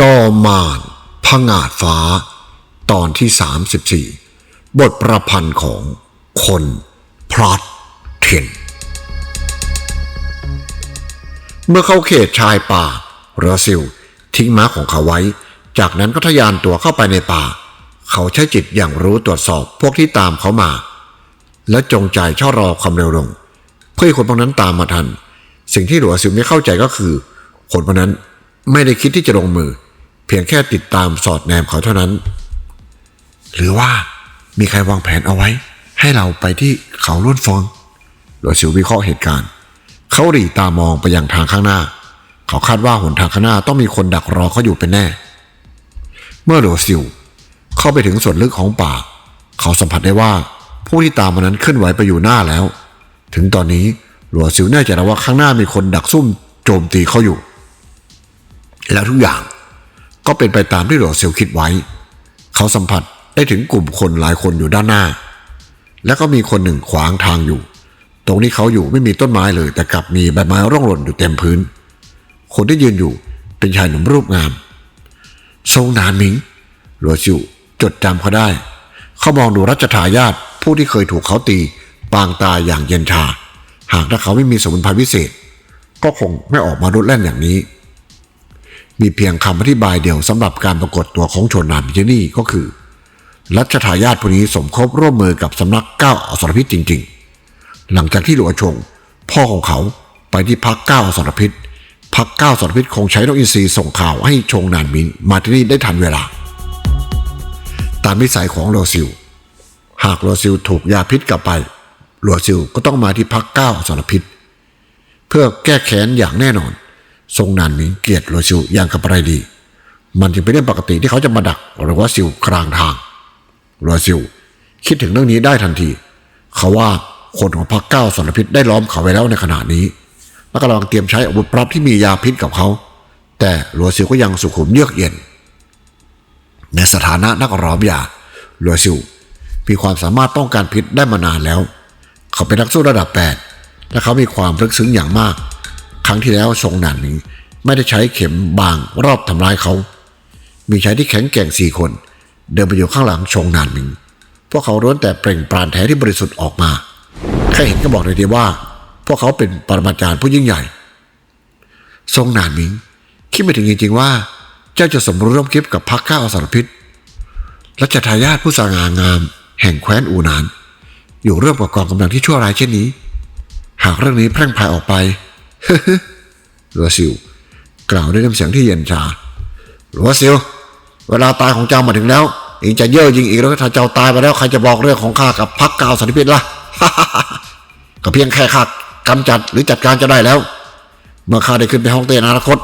จอมานพงาดฟ้า ตอนที่ 34 บทประพันธ์ของคนพลัดเทนเมื่อเข้าเขตชายป่าเรือซิลทิ้งม้าของเขาไว้ จากนั้นก็ทะยานตัวเข้าไปในป่า เขาใช้จิตอย่างรู้ตรวจสอบพวกที่ตามเขามา และจงใจช่อรอความเร็วลง เพื่อคนพวกนั้นตามมาทัน สิ่งที่หลวงซิลไม่เข้าใจก็คือคนพวกนั้นไม่ได้คิดที่จะลงมือ เพียงแค่ติดตามสอดแนมเขาเท่านั้น หรือว่ามีใครวางแผนเอาไว้ ให้เราไปที่เขาล้วนฟองหลวงซิลวิเคราะห์เหตุการณ์ เขาหลีตามองไปยังทางข้างหน้า เขาคาดว่าหนทางข้างหน้าต้องมีคนดักรอเขาอยู่เป็นแน่ เมื่อหลวงซิลเข้าไปถึงส่วนลึกของป่า เขาสัมผัสได้ว่าผู้ที่ตามมานั้นเคลื่อนไหวไปอยู่หน้าแล้ว ถึงตอนนี้หลวงซิลแน่ใจแล้วว่าข้างหน้ามีคนดักซุ่มโจมตีเขาอยู่ แล้วทุกอย่าง ก็เป็นไปตามที่หลวงซิลคิดไว้ เขาสัมผัสได้ถึงกลุ่มคนหลายคนอยู่ด้านหน้า แล้วก็มีคนหนึ่งขวางทางอยู่ ตรงที่เขาอยู่ไม่มีต้นไม้เลย แต่กลับมีใบไม้ร่วงหล่นอยู่เต็มพื้น คนที่ยืนอยู่เป็นชายหนุ่มรูปงาม ทรงนานมิงหลัวชิวจดจำเขาได้ เขามองดูรัชทายาทผู้ที่เคยถูกเขาตีปางตายอย่างเย็นชา หากถ้าเขาไม่มีสมุนไพรพิเศษ ก็คงไม่ออกมารุดแล่นอย่างนี้ มีเพียงคำอธิบายเดียวสำหรับการปรากฏตัวของโชนนานพิจนี่ก็คือ รัชทายาทผู้นี้สมคบร่วมมือกับสำนักเก้าอสรพิษจริง ๆ หลังจากที่หลวงชง พ่อของเขาไปที่พักเก้าอสรพิษพักเก้าอสรพิษคงใช้นกอินทรีส่งข่าวให้ชงนานมินมาที่นี่ได้ทันเวลา ตามนิสัยของโรซิล หากโรซิลถูกยาพิษกลับไปโรซิลก็ต้องมาที่พักเก้าอสรพิษ เพื่อแก้แค้นอย่างแน่นอน ทรงนานมิงเกียดโรซิลอย่างกับไรดี มันจึงเป็นเรื่องปกติที่เขาจะมาดักหรือว่าซิลกลางทางโรซิลคิดถึงเรื่องนี้ได้ทันที เขาว่าคนของพรรคเก้าสารพิษได้ล้อมเขาไว้แล้วในขณะนี้และกำลังเตรียมใช้อาวุธปรับที่มียาพิษกับเขา แต่โรซิลก็ยังสุขุมเยือกเย็น ในสถานะนักร้อมยาโรซิลมีความสามารถป้องกันพิษได้มานานแล้ว เขาเป็นนักสู้ระดับ 8 และเขามีความลึกซึ้งอย่างมาก ครั้งที่แล้วทรงหนานหมิงไม่ได้ใช้เข็มบางรอบทำร้ายเขา มีชายที่แข็งแกร่งสี่คน เดินไปอยู่ข้างหลังชงนานหมิง พวกเขาล้วนแต่เปล่งปราณแท้ที่บริสุทธิ์ออกมา แค่เห็นก็บอกเลยทีว่า พวกเขาเป็นปรมาจารย์ผู้ยิ่งใหญ่ ทรงนานหมิง คิดไม่ถึงจริงๆว่า เจ้าจะสมรู้ร่วมคิดกับพรรคข้าอสารพิษรัชทายาทผู้สง่างาม แห่งแคว้นอูนาน อยู่ร่วมกับกองกำลังที่ชั่วร้ายเช่นนี้ หากเรื่องนี้แพร่งพายออกไป รัวซิลกล่าวด้วยน้ำเสียงที่เย็นชารัวซิลเวลาตายของเจ้ามาถึงแล้วเองจะเย่อยิงอีกแล้วถ้าเจ้าตายไปแล้วใครจะบอกเรื่องของข้ากับพักกาวสันติพิษล่ะก็เพียงแค่ข้ากำจัดหรือจัดการจะได้แล้ว เมื่อข้าได้ขึ้นไปห้องเต้นอนาคต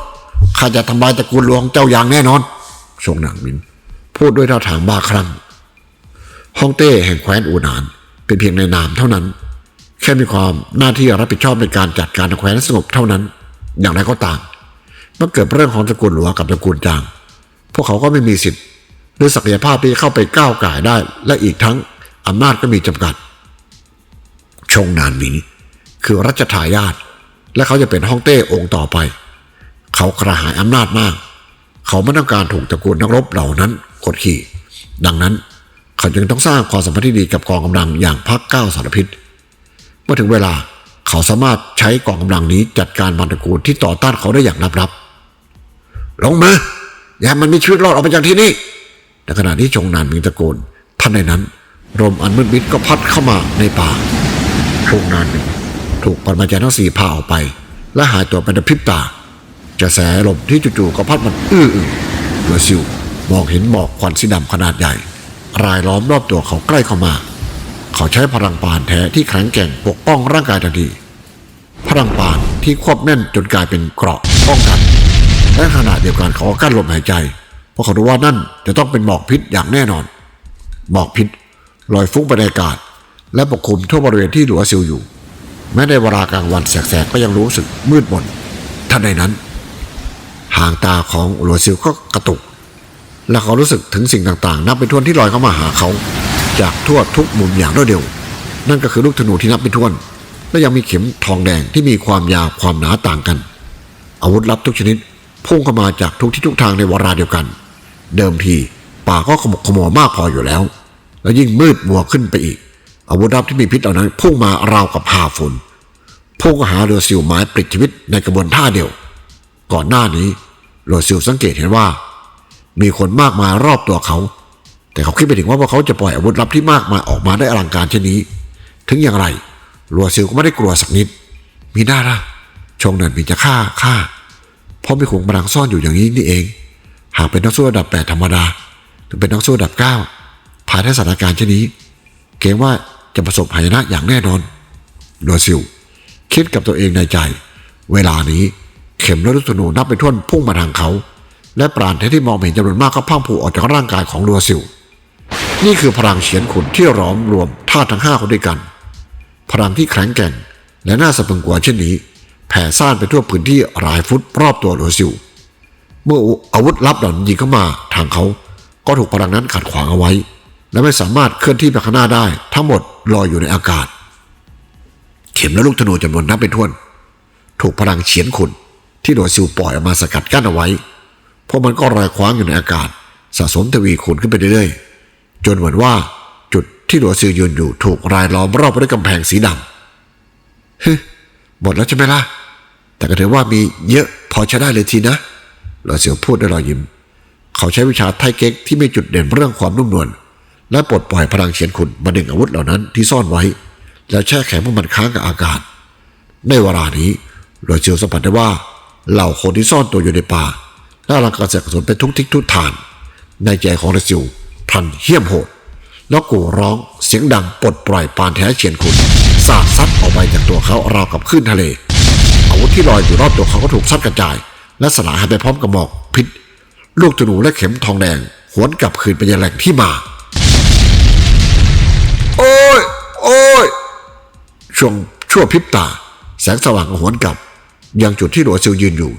ข้าจะทำลายตระกูลหลวงเจ้าอย่างแน่นอนชงหนังมิน พูดด้วยท่าทางบ้าคลั่งฮ่องเต้แห่งแคว้นอูนาน เป็นเพียงในนามเท่านั้น แค่มีความหน้าที่รับผิดชอบในการจัดการแคว้นสงบเท่านั้น อย่างไรก็ตามเมื่อเกิดเรื่องของตระกูลหลวงกับตระกูลจาง พวกเขาก็ไม่มีสิทธิ์หรือศักยภาพที่เข้าไปก้าวไก่ได้ และอีกทั้งอำนาจก็มีจำกัด ชงนานหมีคือรัชทายาทและเขาจะเป็นฮ่องเต้องค์ต่อไป เขากระหายอำนาจมาก เขาไม่ต้องการถูกตระกูลนักรบเหล่านั้นกดขี่ ดังนั้น เขาจึงต้องสร้างความสัมพันธ์ที่ดีกับกองกำลังอย่างพักเก้าสารพิษ เมื่อถึงเวลาเขาสามารถใช้กองกำลังนี้จัดการบรรตระกูลที่ต่อต้านเขาได้อย่างลับๆลงมาอย่ามันมีชีวิตรอดออกไปจากที่นี่ในขณะที่จงนานมิงตะโกนท่านในนั้นลมอันมืดมิดก็พัดเข้ามาในป่าจงนานมิงถูกปรมาจารย์ทั้งสี่พาออกไป และหายตัวไปในพริบตากระแสลมที่จู่ๆก็พัดมันอื้ออึเมื่อซิวมองเห็นหมอกควันสีดำขนาดใหญ่ รายล้อมรอบตัวเขาใกล้เข้ามา เขาใช้พลังปานแท้ที่แข็งแกร่งปกป้องร่างกายทันทีพลังปานที่ควบแน่นจนกลายเป็นเกราะป้องกันและขณะเดียวกันเขากั้นลมหายใจ เพราะเขารู้ว่านั่นจะต้องเป็นหมอกพิษอย่างแน่นอน หมอกพิษลอยฟุ้งไปในอากาศ และปกคลุมทั่วบริเวณที่หลัวซิลอยู่ แม้ในเวลากลางวันแสกๆก็ยังรู้สึกมืดมนท่านใดนั้นหางตาของหลัวซิลก็กระตุก และเขารู้สึกถึงสิ่งต่างๆ นับเป็นทวนที่ลอยเข้ามาหาเขา จากทั่วทุกมุมอย่างรวดเร็ว นั่นก็คือลูกธนูที่นับเป็นทวน และยังมีเข็มทองแดงที่มีความยาวความหนาต่างกัน อาวุธลับทุกชนิดพุ่งเข้ามาจากทุกที่ทุกทางในเวลาเดียวกัน เดิมทีป่าก็ขมุกขมัวมากพออยู่แล้ว แล้วยิ่งมืดมัวขึ้นไปอีก อาวุธลับที่มีพิษเหล่านั้นพุ่งมาราวกับพาฝนพุ่งหาเรือซิวไม้ปลิดชีวิตในกระบวนท่าเดียว ก่อนหน้านี้เรือซิวสังเกตเห็นว่า มีคนมากมายรอบตัวเขา แต่เขาคิดไปถึงว่าพวกเขาจะปล่อยอาวุธลับที่มากมายออกมาได้อลังการเช่นนี้ ถึงอย่างไรลัวซิลก็ไม่ได้กลัวสักนิด มีหน้าละชงนันมีจะฆ่าฆ่าเพราะมีขุงพลังซ่อนอยู่อย่างนี้นี่เอง หากเป็นนักสู้ระดับแปดธรรมดาถึงเป็นนักสู้ระดับเก้าภายในสถานการณ์เช่นนี้ เกรงว่าจะประสบหายนะอย่างแน่นอนลัวซิลคิดกับตัวเองในใจ เวลานี้เข็มและลูกธนูนับเป็นท่วนพุ่งมาทางเขา และปราณแท้ที่มองเห็นจำนวนมากก็พังผูออกจากร่างกายของลัวซิล นี่คือพลังเฉียนขุนที่ล้อมรวมธาตุทั้งห้าคนด้วยกัน พลังที่แข็งแกร่งและน่าสะพรึงกลัวเช่นนี้ แผ่ซ่านไปทั่วพื้นที่หลายฟุตรอบตัวหลวซิว เมื่ออาวุธลับเหล่านั้ยิงเข้ามาทางเขา ก็ถูกพลังนั้นขัดขวางเอาไว้ และไม่สามารถเคลื่อนที่ไปข้างหน้าได้ ทั้งหมดลอยอยู่ในอากาศ เข็มและลูกธนูจำนวนนับเป็นถ้วน ถูกพลังเฉียนขุนที่หลวซิวปล่อยออกมาสกัดกั้นเอาไว้ เพราะมันก็ลอยคว้างอยู่ในอากาศ สะสมทวีคูณขึ้นไปเรื่อยๆ จนเหมือนว่าจุดที่หลัวซิวยืนอยู่ถูกรายล้อมรอบด้วยกำแพงสีดำฮึหมดแล้วใช่ไหมล่ะ แต่ก็ถือว่ามีเยอะพอใช้ได้เลยทีนะหลัวซิวพูดด้วยรอยยิ้ม เขาใช้วิชาไทเก๊กที่มีจุดเด่นเรื่องความนุ่มนวลและปลดปล่อยพลังเฉียนขุนมาดึงอาวุธเหล่านั้นที่ซ่อนไว้ แล้วแช่แข็งพวกมันค้างกับอากาศ ในเวลานี้หลัวซิวสัมผัสได้ว่าเหล่าคนที่ซ่อนตัวอยู่ในป่าและอลังการเสกระสุนเป็นทุกทิศทุกทางในใจของราซิว พลันเหี้ยมโหด แล้วกูร้องเสียงดังปลดปล่อยปานแท้เฉียนคุณสาดซัดออกไปจากตัวเขาราวกับคลื่นทะเลอาวุธที่ลอยอยู่รอบตัวเขาก็ถูกซัดกระจาย และสลายหายไปพร้อมกับหมอกพิษ ลูกธนูและเข็มทองแดงหวนกลับคืนไปยังแหล่งที่มา โอ้ย โอ้ย ช่วงชั่วพริบตา แสงสว่างหวนกลับ ยังจุดที่หลวซิวยืนอยู่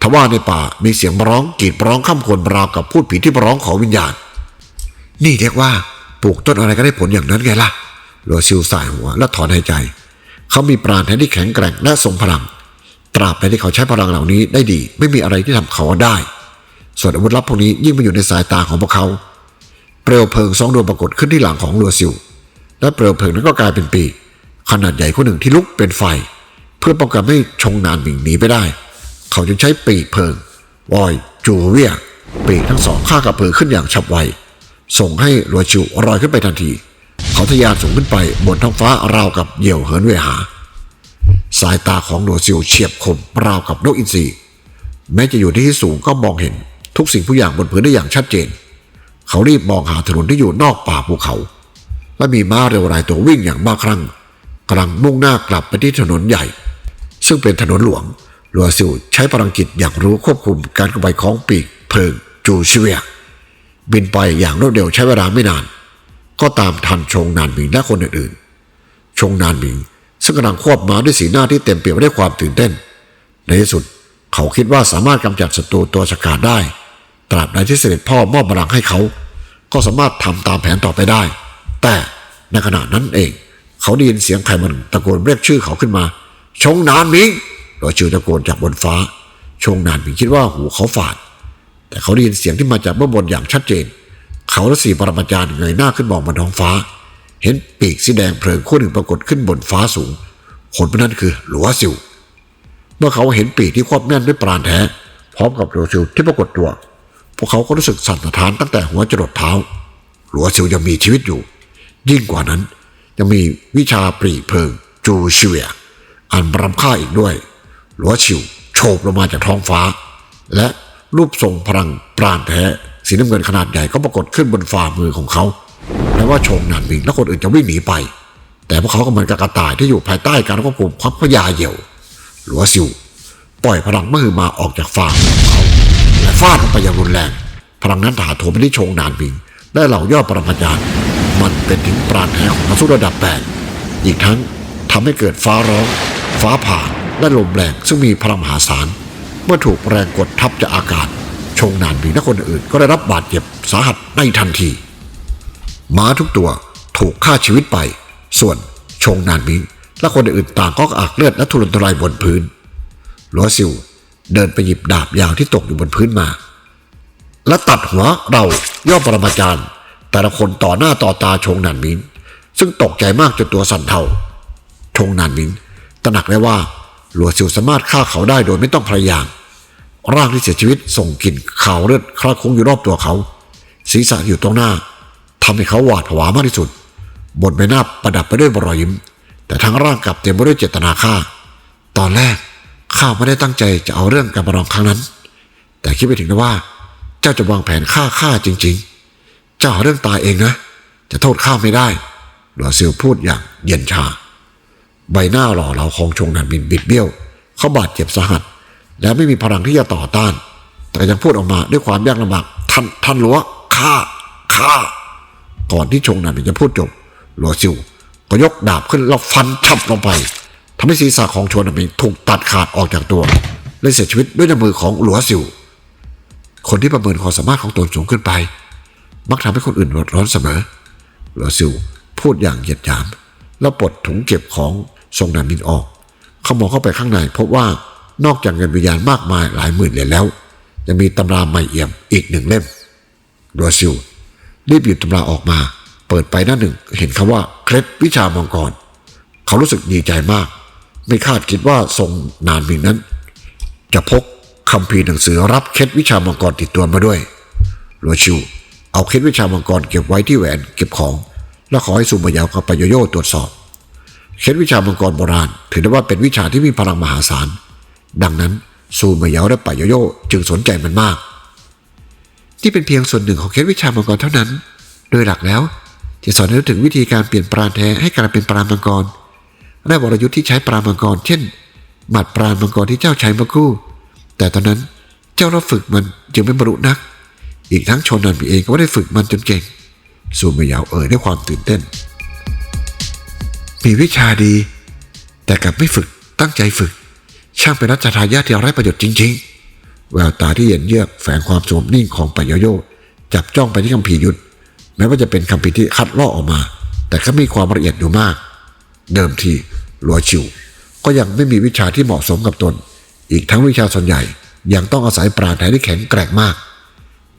ทว่าในป่ามีเสียงร้องกรีดร้องข้ามคนราวกับพูดผีที่ร้องขอวิญญาณ นี่เรียกว่าปลูกต้นอะไรก็ได้ผลอย่างนั้นไงล่ะหลัวซิวสายหัวและถอนหายใจ เขามีปราณแทนที่แข็งแกร่งและทรงพลัง ตราบใดที่เขาใช้พลังเหล่านี้ได้ดี ไม่มีอะไรที่ทำเขาได้ ส่วนอาวุธลับพวกนี้ยิ่งมาอยู่ในสายตาของพวกเขา เปลวเพลิงสองดวงปรากฏขึ้นที่หลังของลัวซิวและเปลวเพลิงนั้นก็กลายเป็นปีกขนาดใหญ่คนหนึ่งที่ลุกเป็นไฟ เพื่อป้องกันไม่ให้ชงนานหมิงหนีไปได้ เขาจึงใช้ปีกเพลิงวอยจูเวียปีกทั้งสองฆ่ากับเพลิงขึ้นอย่างฉับไว ส่งให้ลัวชิวลอยขึ้นไปทันที เขาทะยานสูงขึ้นไปบนท้องฟ้าราวกับเหยี่ยวเหินเวหา สายตาของลัวซิวเฉียบคมราวกับนกอินทรีแม้จะอยู่ที่ที่สูงก็มองเห็นทุกสิ่งทุกอย่างบนพื้นได้อย่างชัดเจน เขารีบมองหาถนนที่อยู่นอกป่าภูเขา และมีม้าเร็วรายตัววิ่งอย่างบ้าคลั่งกำลังมุ่งหน้ากลับไปที่ถนนใหญ่ ซึ่งเป็นถนนหลวงลัวซิวใช้พลังจิตอย่างรู้ควบคุมการกระบายของปีกเพลิงจูชิเวีย บินไปอย่างรวดเร็วใช้เวลาไม่นาน ก็ตามทันชงนานมิงและคนอื่นๆ ชงนานมิงซึ่งกำลังควบม้าด้วยสีหน้าที่เต็มเปี่ยมด้วยความตื่นเต้น ในที่สุดเขาคิดว่าสามารถกำจัดศัตรูตัวฉกาจได้ ตราบใดที่เสด็จพ่อมอบพลังให้เขา ก็สามารถทำตามแผนต่อไปได้ แต่ในขณะนั้นเอง เขาได้ยินเสียงใครมันตะโกนเรียกชื่อเขาขึ้นมา ชงนานมิงรอยชื่อตะโกนจากบนฟ้า ชงนานมิงคิดว่าหูเขาฝาด แต่เขาได้ยินเสียงที่มาจากเบื้องบนอย่างชัดเจน เขาและสี่ปรมาจารย์เงยหน้าขึ้นมองบนท้องฟ้า เห็นปีกสีแดงเพลิงคู่หนึ่งปรากฏขึ้นบนฟ้าสูงคนพวกนั้นคือหลัวซิวเมื่อเขาเห็นปีกที่ควบแน่นด้วยปราณแท้ พร้อมกับหลัวซิวที่ปรากฏตัว พวกเขาก็รู้สึกสั่นสะท้านตั้งแต่หัวจรดเท้า หลัวซิวยังมีชีวิตอยู่ ยิ่งกว่านั้นยังมีวิชาปรีเพลิงจูเชียอันรำค่าอีกด้วย หลัวชิวโฉบลงมาจากท้องฟ้า และ รูปทรงพลังปราณแท้สีน้ำเงินขนาดใหญ่ก็ปรากฏขึ้นบนฝ่ามือของเขาแม้ว่าชงนานวิงและคนอื่นจะวิ่งหนีไป แต่พวกเขาก็เหมือนกับกระต่ายที่อยู่ภายใต้การควบคุมความพยาเหยี่ยวหลัวซิวปล่อยพลังมือมาออกจากฝ่ามือของเขาและฟาดลงไปอย่างรุนแรง พลังนั้นถาโถมไปที่ชงนานวิงและเหล่ายอดปรมาจารย์มันเป็นถึงปราณแท้ของนักสู้ระดับแปดอีกทั้งทำให้เกิดฟ้าร้อง ฟ้าผ่าและลมแรงซึ่งมีพลังมหาศาล เมื่อถูกแรงกดทับจากอากาศ ชงนานวิงและคนอื่นก็ได้รับบาดเจ็บสาหัสในทันทีม้าทุกตัวถูกฆ่าชีวิตไป ส่วนชงนานมิงและคนอื่นต่างก็อักเลือดและทุรนทุรายบนพื้นลัวซิวเดินไปหยิบดาบยาวที่ตกอยู่บนพื้นมา และตัดหัวเราย่อปรมาจารย์ แต่ละคนต่อหน้าต่อตาชงนันมินซึ่งตกใจมากจนตัวสั่นเทาชงนันมินตระหนักได้ว่า หลัวซิวสามารถฆ่าเขาได้โดยไม่ต้องพยายาม ร่างที่เสียชีวิตส่งกลิ่นขาวเลือดคลาคลุ้งอยู่รอบตัวเขา ศีรษะอยู่ตรงหน้าทำให้เขาหวาดผวามากที่สุด บนใบหน้าประดับไปด้วยรอยยิ้ม แต่ทั้งร่างกลับเต็มไปด้วยเจตนาฆ่า ตอนแรกข้าไม่ได้ตั้งใจจะเอาเรื่องการประลองครั้งนั้น แต่คิดไปถึงนะว่า เจ้าจะวางแผนฆ่าข้าจริง ๆ เจ้าหาเรื่องตายเองนะ จะโทษข้าไม่ได้หลัวซิลพูดอย่างเย็นชา ใบหน้าหล่อเหลาของชงนันบินบิดเบี้ยว เขาบาดเจ็บสาหัส และไม่มีพลังที่จะต่อต้าน แต่ยังพูดออกมาด้วยความยากลำบากท่านท่านหลัวข้าข้าก่อนที่ชงนันบินจะพูดจบหลัวซิวก็ยกดาบขึ้นแล้วฟันฉับลงไปทำให้ศีรษะของชงนันบินถูกตัดขาดออกจากตัวและเสียชีวิตด้วยน้ำมือของหลัวซิวคนที่ประเมินความสามารถของตนสูงขึ้นไป มักทำให้คนอื่นเดือดร้อนเสมอหลัวซิวพูดอย่างเหยียดหยาม แล้วปลดถุงเก็บของทรงนันมินออกเขามองเข้าไปข้างในพบว่านอกจากเงินวิญญาณมากมายหลายหมื่นเหรียญแล้ว ยังมีตำราใหม่เอี่ยมอีกหนึ่งเล่มหลัวซิวรีบหยิบตำราออกมา เปิดไปหน้าหนึ่งเห็นคำว่าเคล็ดวิชามังกรเขารู้สึกดีใจมาก ไม่คาดคิดว่าทรงนานมินนั้น จะพกคัมภีหนังสือรับเคล็ดวิชามังกรติดตัวมาด้วยหลัวชิวเอาเคล็ดวิชามังกรเก็บไว้ที่แหวนเก็บของ แล้วขอให้ซูมายาวกับปายโยโย่ตรวจสอบ เคล็ดวิชามังกรโบราณ ถือได้ว่าเป็นวิชาที่มีพลังมหาศาล ดังนั้นซูมายาวและปายโยโย่จึงสนใจมันมาก ที่เป็นเพียงส่วนหนึ่งของเคล็ดวิชามังกรเท่านั้น โดยหลักแล้ว จะสอนให้รู้ถึงวิธีการเปลี่ยนปราณแท้ให้กลายเป็นปราณมังกรและวรยุทธ์ที่ใช้ปราณมังกร เช่นหมัดปราณมังกรที่เจ้าใช้มื่อครู่ แต่ตอนนั้นเจ้าเราฝึกมันจึงไม่บรรลุนัก อีกทั้งชนนันเองก็ไม่ได้ฝึกมันจนเก่ง ซูมายาวเอ่ยด้วยความตื่นเต้น มีวิชาดี แต่กลับไม่ฝึกตั้งใจฝึก ช่างเป็นรัชทายาทที่ไร้ประโยชน์จริง ๆ แววตาที่เย็นเยือกแฝงความสงบนิ่งของปายโยโยจับจ้องไปที่คัมภียุทธแม้ว่าจะเป็นคัมภีที่คัดลอกออกมา แต่ก็มีความละเอียดอยู่มาก เดิมทีหลัวชิว ก็ยังไม่มีวิชาที่เหมาะสมกับตน อีกทั้งวิชาส่วนใหญ่ยังต้องอาศัยปราณแท้ที่แข็งแกร่งมาก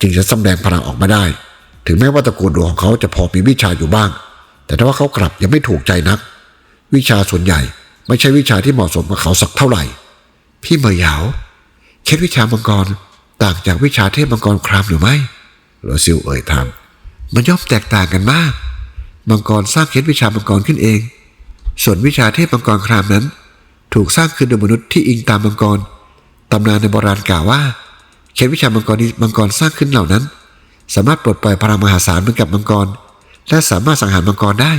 จึงจะสำแดงพลังออกมาได้ ถึงแม้ว่าตระกูลหลวงของเขาจะพอมีวิชาอยู่บ้าง แต่ถ้าว่าเขากลับยังไม่ถูกใจนัก วิชาส่วนใหญ่ไม่ใช่วิชาที่เหมาะสมกับเขาสักเท่าไหร่ พี่เหมยเหยาเคล็ดวิชามังกรต่างจากวิชาเทพมังกรครามหรือไม่หลวซิวเอ่ยถามมันย่อมแตกต่างกันมาก มังกรสร้างเคล็ดวิชามังกรขึ้นเอง ส่วนวิชาเทพมังกรครามนั้น ถูกสร้างขึ้นโดยมนุษย์ที่อิงตามมังกรตำนานในโบราณกล่าวว่าเคล็ดวิชามังกรที่มังกรสร้างขึ้นเหล่านั้น สามารถปลดปล่อยพลังมหาศาลเหมือนกับมังกร และสามารถสังหารมังกรได้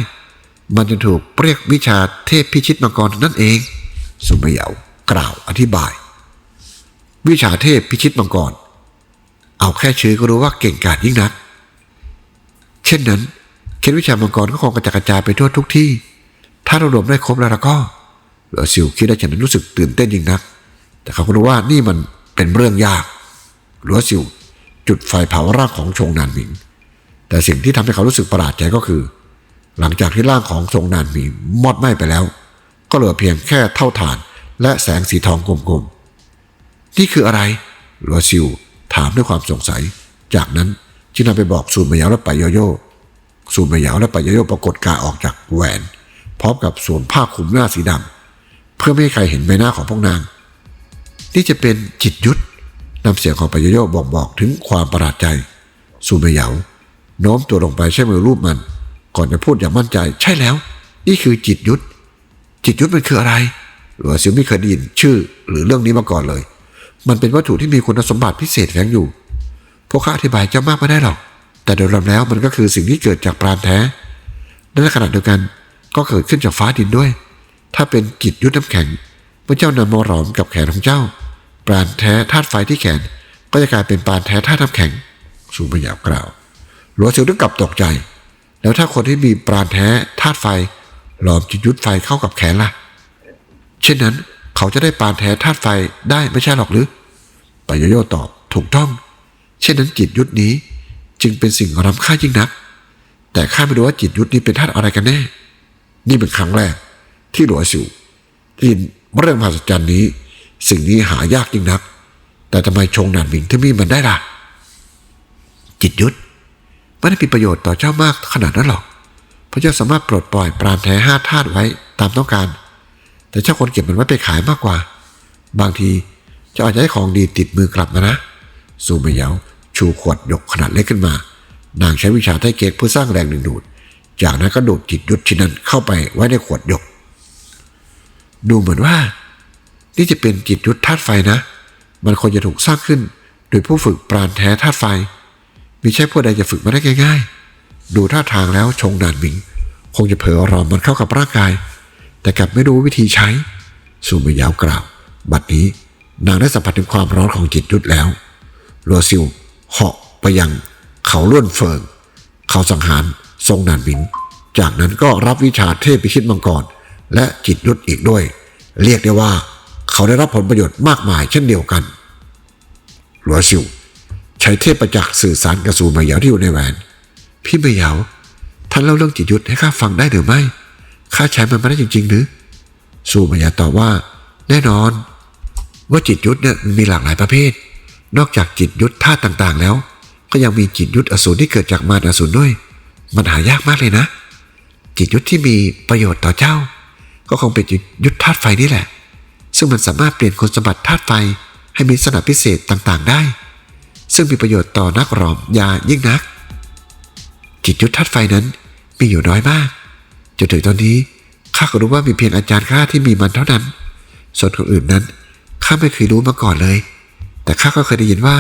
มันจะถูกเรียกวิชาเทพพิชิตมังกรนั่นเอง สุมเหยากล่าวอธิบาย วิชาเทพพิชิตมังกร เอาแค่ชื่อก็รู้ว่าเก่งกาจยิ่งนัก เช่นนั้นเคล็ดวิชามังกรก็คงกระจายกระจายไปทั่วทุกที่ ถ้าเรารวมได้ครบแล้วเราก็เหลือซิวคิดได้ฉะนั้นรู้สึกตื่นเต้นยิ่งนัก แต่เขาก็รู้ว่านี่มันเป็นเรื่องยากหลัวซิว จุดไฟเผาร่างของชงนานหมิง แต่สิ่งที่ทำให้เขารู้สึกประหลาดใจก็คือ หลังจากที่ร่างของทรงนานหมิงมอดไหม้ไปแล้ว ก็เหลือเพียงแค่เท่าฐาน และแสงสีทองกลมๆ นี่คืออะไรลัวซิวถามด้วยความสงสัย จากนั้นจึงนำไปบอกซูมายาวและไปายโยโย่ซูมายาวและไปายโยโย่ปรากฏกายออกจากแหวน พร้อมกับสวมผ้าคลุมหน้าสีดำเพื่อไม่ให้ใครเห็นใบหน้าของพวกนาง นี่จะเป็นจิตยุทธ นำเสียงของปายโยบอกบอกถึงความประหลาดใจ ซูมายาวโน้มตัวลงไปใช้มือรูปมัน ก่อนจะพูดอย่างมั่นใจ ใช่แล้ว นี่คือจิตยุทธจิตยุทธมันคืออะไรหรือซิวไม่เคยได้ยินชื่อหรือเรื่องนี้มาก่อนเลย มันเป็นวัตถุที่มีคุณสมบัติพิเศษแฝงอยู่ พวกข้าอธิบายเจ้ามากไม่ได้หรอก แต่โดยรวมแล้วมันก็คือสิ่งที่เกิดจากปราณแท้และในขณะเดียวกันก็เกิดขึ้นจากฟ้าดินด้วย ถ้าเป็นจิตยุทธน้ำแข็งพระเจ้านำมาหลอมกับแขนของเจ้า ปราณแท้ธาตุไฟที่แขน ก็จะกลายเป็นปราณแท้ธาตุน้ำแข็งสูงพยาวกล่าวหลวงเสียวถึงกับตกใจ แล้วถ้าคนที่มีปราณแท้ธาตุไฟหลอมจิตยุทธไฟเข้ากับแขนล่ะ เช่นนั้นเขาจะได้ปานแท้ธาตุไฟได้ไม่ใช่หรอกหรือปายโยโย่ตอบถูกต้อง เช่นนั้นจิตยุทธนี้ จึงเป็นสิ่งรำค่ายิ่งนัก แต่ข้าไม่รู้ว่าจิตยุทธนี้เป็นธาตุอะไรกันแน่ นี่เป็นครั้งแรก ที่หลวงสิวได้ยินเรื่องมหัศจรรย์นี้ สิ่งนี้หายากยิ่งนัก แต่ทำไมชงนานหมิงถึงมีมันได้ล่ะ จิตยุทธไม่ได้มีประโยชน์ต่อเจ้ามากขนาดนั้นหรอกเพราะเจ้าสามารถปลดปล่อยปราณแท้ห้าธาตุไว้ตามต้องการ แต่เจ้าคนเก็บมันไว้ไปขายมากกว่า บางทีเจ้าอาจจะได้ของดีติดมือกลับมานะซูเมเยาชูขวดยกขนาดเล็กขึ้นมา นางใช้วิชาไต้เก๊กเพื่อสร้างแรงดึงดูด จากนั้นก็ดูดจิตยุทธชินนั้นเข้าไปไว้ในขวดยก ดูเหมือนว่า นี่จะเป็นจิตยุทธธาตุไฟนะ มันควรจะถูกสร้างขึ้น โดยผู้ฝึกปราณแท้ธาตุไฟมิใช่ผู้ใดจะฝึกมาได้ง่าย ๆ ดูท่าทางแล้วชงนานหมิง คงจะเผลอรอมมันเข้ากับร่างกาย แต่กลับไม่รู้วิธีใช้สูมยาวกล่าว บัดนี้นางได้สัมผัสถึงความร้อนของจิตยุทธแล้วลัวซิวเหาะไปยังเขาล้วนเฟิง เขาสังหารทรงนานหมิง จากนั้นก็รับวิชาเทพพิชิตมังกรและจิตยุทธอีกด้วย เรียกได้ว่า เขาได้รับผลประโยชน์มากมายเช่นเดียวกัน หลัวซิวใช้เทพประจักษ์สื่อสารกับสูมายาวที่อยู่ในแหวน พี่มายาวท่านเล่าเรื่องจิตยุทธให้ข้าฟังได้หรือไม่ ข้าใช้มันม่ได้จริง ๆ หรือ สูมายาตอบว่า แน่นอน ว่าจิตยุทธเนี่ยมันมีหลากหลายประเภท นอกจากจิตยุทธธาตุต่างๆ แล้ว ก็ยังมีจิตยุทธอสูรที่เกิดจากมารอสูรด้วย มันหายากมากเลยนะ จิตยุทธที่มีประโยชน์ต่อเจ้า ก็คงเป็นจิตยุทธธาตุไฟนี่แหละ ซึ่งมันสามารถเปลี่ยนคุณสมบัติธาตุไฟให้มีสนับพิเศษต่างๆ ได้ ซึ่งมีประโยชน์ต่อนักหลอมยายิ่งนักจิตยุทธธาตุไฟนั้นมีอยู่น้อยมากจนถึงตอนนี้ข้าก็รู้ว่ามีเพียงอาจารย์ข้าที่มีมันเท่านั้น ส่วนคนอื่นนั้นข้าไม่เคยรู้มาก่อนเลย แต่ข้าก็เคยได้ยินว่า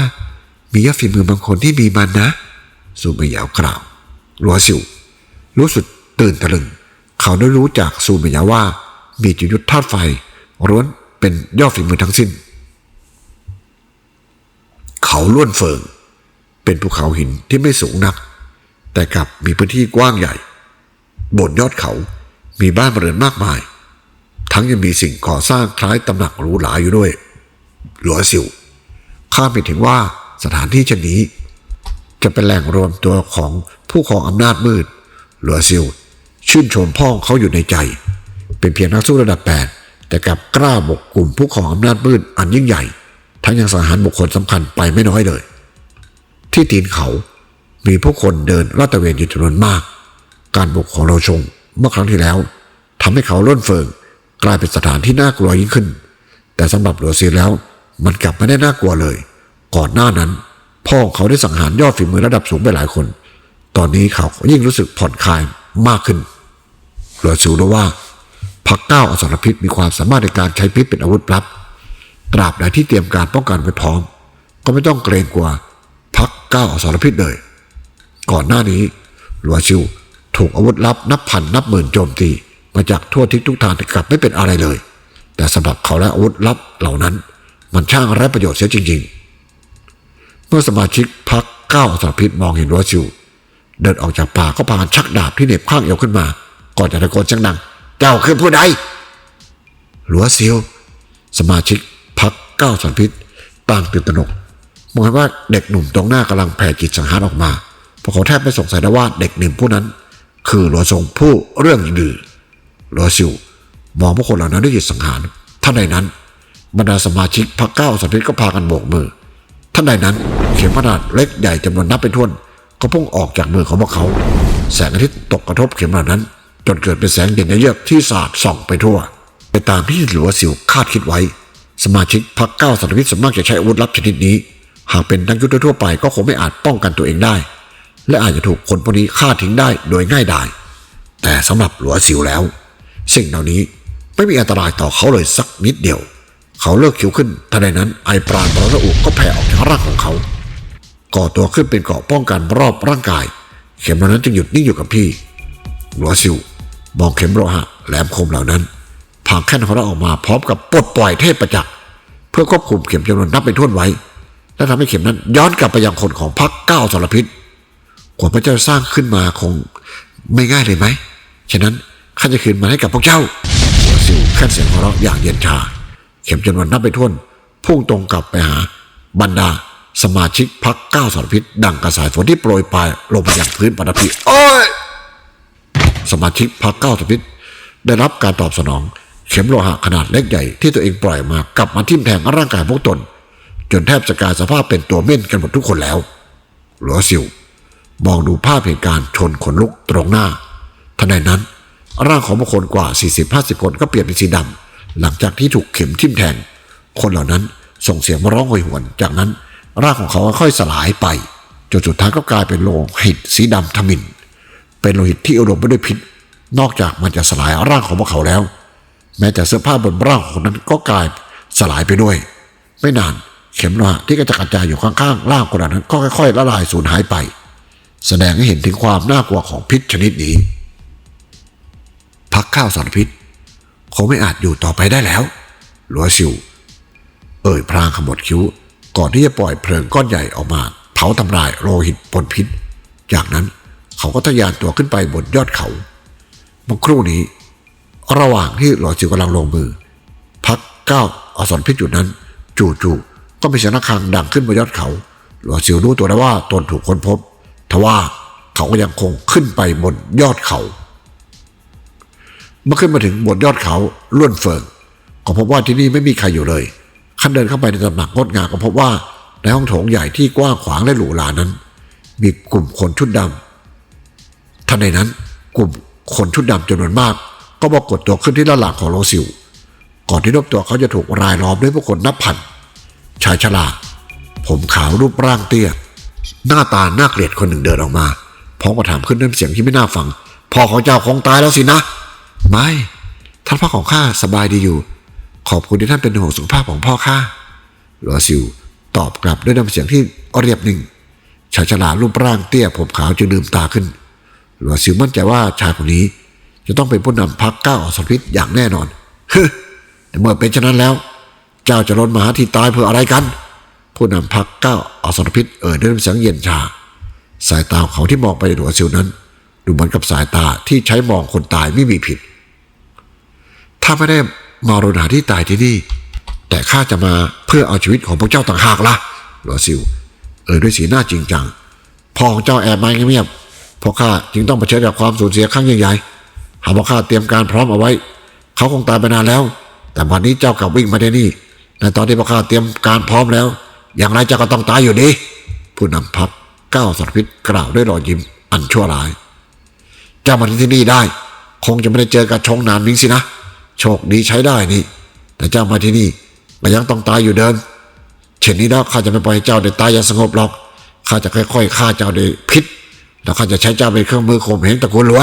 มียอดฝีมือบางคนที่มีมันนะสูเมยาวกล่าวรัวสิวรู้สึกตื่นตะลึง เขาได้รู้จากสูเมยาว่า มีจิตยุทธธาตุไฟร้วน เป็นยอดฝีมือทั้งสิ้น เขาล้วนเฟิง เป็นภูเขาหินที่ไม่สูงนัก แต่กลับมีพื้นที่กว้างใหญ่ บนยอดเขามีบ้านเรือนมากมาย ทั้งยังมีสิ่งก่อสร้างคล้ายตำหนักหรูหราอยู่ด้วย หลัวสิวข้าไปถึงว่าสถานที่เช่นนี้ จะเป็นแหล่งรวมตัวของผู้ครองอำนาจมืด หลัวซิวชื่นชมพ่อของเขาอยู่ในใจ เป็นเพียงนักสู้ระดับแปด แต่กลับกล้าบุกกลุ่มผู้ครองอำนาจมืดอันยิ่งใหญ่ ทั้งยังสังหารบุคคลสำคัญไปไม่น้อยเลย ที่ตีนเขามีผู้คนเดินลาดตระเวนอยู่จำนวนมาก การบุกของเราชงเมื่อครั้งที่แล้วทำให้เขาล้นเฟิงกลายเป็นสถานที่น่ากลัวยิ่งขึ้น แต่สำหรับหลัวซีแล้ว มันกลับไม่ได้น่ากลัวเลย ก่อนหน้านั้น พ่อของเขาได้สังหารยอดฝีมือระดับสูงไปหลายคน ตอนนี้เขายิ่งรู้สึกผ่อนคลายมากขึ้นหลัวซูรู้ว่า พักเก้าอสรพิษมีความสามารถในการใช้พิษเป็นอาวุธลับ ตราบใดที่เตรียมการป้องกันไว้พร้อม ก็ไม่ต้องเกรงกลัวพักเก้าอสรพิษเลย ก่อนหน้านี้หลัวชิวถูกอาวุธลับนับพันนับหมื่นโจมตี มาจากทั่วทิศทุกทางแต่กลับไม่เป็นอะไรเลย แต่สำหรับเขาและอาวุธลับเหล่านั้น มันช่างไร้ประโยชน์เสียจริง ๆ เมื่อสมาชิกพักเก้าวสารพิษมองเห็นหลัวชิวเดินออกจากป่าก็พากันชักดาบที่เหน็บข้างเอวขึ้นมา ก่อนจะตะโกนเสียงดัง เจ้าคือผู้ใดหลัวซิวสมาชิกพักก้าวสารพิษต่างตื่นตระหนกมองเห็นว่าเด็กหนุ่มตรงหน้ากำลังแผ่จิตสังหารออกมาพราะเขาแทบไม่สงสัยได้ว่าเด็กหนุ่มผู้นั้น คือหลัวทรงผู้เรื่องดื้อหลัวซิวมองผู้คนเหล่านั้นด้วยจิตสังหารท่านใดนั้น บรรดาสมาชิกพรรคเก้าสัมพิษก็พากันโบกมือ ท่านใดนั้นเข็มขนาดเล็กใหญ่จำนวนนับเป็นถ้วนก็พุ่งออกจากมือของพวกเขา แสงอาทิตย์ตกกระทบเข็มเหล่านั้น จนเกิดเป็นแสงเด่นเยือกที่สาดส่องไปทั่ว ไปตามที่หลัวสิวคาดคิดไว้ สมาชิกพรรคเก้าสัมพิษส่วนมากจะใช้อาวุธลับชนิดนี้ หากเป็นนักยุทธทั่วไปก็คงไม่อาจป้องกันตัวเองได้ และอาจจะถูกคนพวกนี้ฆ่าทิ้งได้โดยง่ายดายแต่สำหรับหลัวซิวแล้ว สิ่งเหล่านี้ไม่มีอันตรายต่อเขาเลยสักนิดเดียว เขาเลิกคิ้วขึ้นทันใดนั้นไอปราณบรระอุก็แผ่ออกจากร่างของเขา ก่อตัวขึ้นเป็นเกราะป้องกันรอบร่างกาย เข็มนั้นจึงหยุดนิ่งอยู่กับพี่หลัวซิว มองเข็มโลหะแหลมคมเหล่านั้นผางแค่นของเราออกมาพร้อมกับปลดปล่อยเทพประจักษ์เพื่อควบคุมเข็มจำนวนนับเป็นท่วนไว้ และทำให้เข็มนั้นย้อนกลับไปยังคนของพรรคเก้าสารพิษกว่าพระเจ้าสร้างขึ้นมาคงไม่ง่ายเลยไหม ฉะนั้นข้าจะคืนมันให้กับพวกเจ้าหัวซิวแค่เสียงหัวเราะอย่างเย็นชา เข็มจำนวนนับไปท่วนพุ่งตรงกลับไปหา บรรดาสมาชิกพรรคก้าสารพิษ ดังกระสายฝนที่โปรยปลายลงมาอย่างพื้นปฐพีโอ้ย สมาชิกพรรคก้าวสารพิษได้รับการตอบสนอง เข็มโลหะขนาดเล็กใหญ่ที่ตัวเองปล่อยมากลับมาทิ่มแทงร่างกายพวกตน จนแทบจะกลายสภาพเป็นตัวเม่นกันหมดทุกคนแล้ว หลัวซิวมองดูภาพเหตุการณ์ชนขนลุกตรงหน้าทันใดนั้น ร่างของบุคคลกว่า 40-50 คนก็เปลี่ยนเป็นสีดำหลังจากที่ถูกเข็มทิ่มแทง คนเหล่านั้นส่งเสียงมาร้องโหยหวน จากนั้นร่างของเขาค่อยสลายไปจนสุดท้ายก็กลายเป็นโลหิตสีดำทมิน เป็นโลหิตที่อุดมไปด้วยพิษ นอกจากมันจะสลายร่างของพวกเขาแล้ว แม้แต่เสื้อผ้าบนร่างของคนนั้นก็กลายสลายไปด้วย ไม่นานเข็มโลหะที่กระจัดกระจายอยู่ข้างๆร่างคนนั้นก็ค่อยๆละลายสูญหายไป แสดงให้เห็นถึงความน่ากลัวของพิษชนิดนี้ พักข้าวสารพิษคงไม่อาจอยู่ต่อไปได้แล้วหลัวซิวเอ่ยพรางขมวดคิ้ว ก่อนที่จะปล่อยเพลิงก้อนใหญ่ออกมา เผาทำลายโลหิตปนพิษ จากนั้น เขาก็ทะยานตัวขึ้นไปบนยอดเขาเมื่อครู่นี้ ระหว่างที่หลอซิวกำลังลงมือ พักก้าวอสรพิษอยู่นั้น จู่ๆก็มีเสียงระฆังดังขึ้นบนยอดเขา หลอซิวรู้ตัวแล้วว่าตนถูกค้นพบทว่าเขาก็ยังคงขึ้นไปบนยอดเขา เมื่อขึ้นมาถึงบนยอดเขาล้วนเฟิงก็พบว่าที่นี่ไม่มีใครอยู่เลยขั้นเดินเข้าไปในตำหนักงดงามก็พบว่าในห้องโถงใหญ่ที่กว้างขวางและหรูหรานั้น มีกลุ่มคนชุดดำ ทันใดนั้นกลุ่มคนชุดดำจำนวนมาก ก็ปรากฏตัวขึ้นที่ด้านหลังของโลซิวก่อนที่รบตัวเขาจะถูกรายล้อมด้วยผู้คนนับพัน ชายชราผมขาวรูปร่างเตี้ย หน้าตาน่าเกลียดคนหนึ่งเดินออกมาพร้อมกับถามขึ้นด้วยเสียงที่ไม่น่าฟังพ่อของเจ้าคงตายแล้วสินะ ไม่ท่านพ่อของข้าสบายดีอยู่ ขอบคุณที่ท่านเป็นห่วงสุขภาพของพ่อข้าหลัวซิวตอบกลับด้วยน้ำเสียงที่เรียบนิ่งชายชรารูปร่างเตี้ยผมขาวจึงลืมตาขึ้น หลัวซิวมั่นใจว่าชายคนนี้ จะต้องเป็นผู้นำพักก้าวอสรพิษอย่างแน่นอนฮึแต่เมื่อเป็นเช่นนั้นแล้ว เจ้าจะล้นมาหาที่ตายเพื่ออะไรกัน ผู้นำพักก้าวอสรพิษเอ่ยด้วยน้ำเสียงเย็นชา สายตาของเขาที่มองไปในหลัวซิวนั้น ดูเหมือนกับสายตาที่ใช้มองคนตายไม่มีผิด ถ้าไม่ได้มารณาที่ตายที่นี่แต่ข้าจะมาเพื่อเอาชีวิตของพวกเจ้าต่างหากละ่ะหลอซิว เอ่ยด้วยสีหน้าจริงจังพ่อของเจ้าแอบมาเงียบ พราะข้าจึงต้องเผชิญกับความสูญเสียครั้งใหญ่ๆหากว่าข้าเตรียมการพร้อมเอาไว้ เขาคงตายไปนานแล้ว แต่วันนี้เจ้ากลับวิ่งมาได้นี่ในตอนที่พวกข้าเตรียมการพร้อมแล้ว อย่างไรเจ้าก็ต้องตายอยู่ดีผู้นำพักก้าวสัตว์พิษกล่าวด้วยรอยยิ้มอันชั่วร้าย เจ้ามาที่นี่ได้ คงจะไม่ได้เจอกับชงนานมิงสินะโชคดีใช้ได้นี่ แต่เจ้ามาที่นี่ก็ยังต้องตายอยู่เดิมเช่นนี้แล้วข้าจะไม่ปล่อยเจ้าได้ตายอย่างสงบหรอกข้าจะค่อยๆฆ่าเจ้าด้วยพิษ แล้วข้าจะใช้เจ้าเป็นเครื่องมือข่มเหงตระกูลหลัว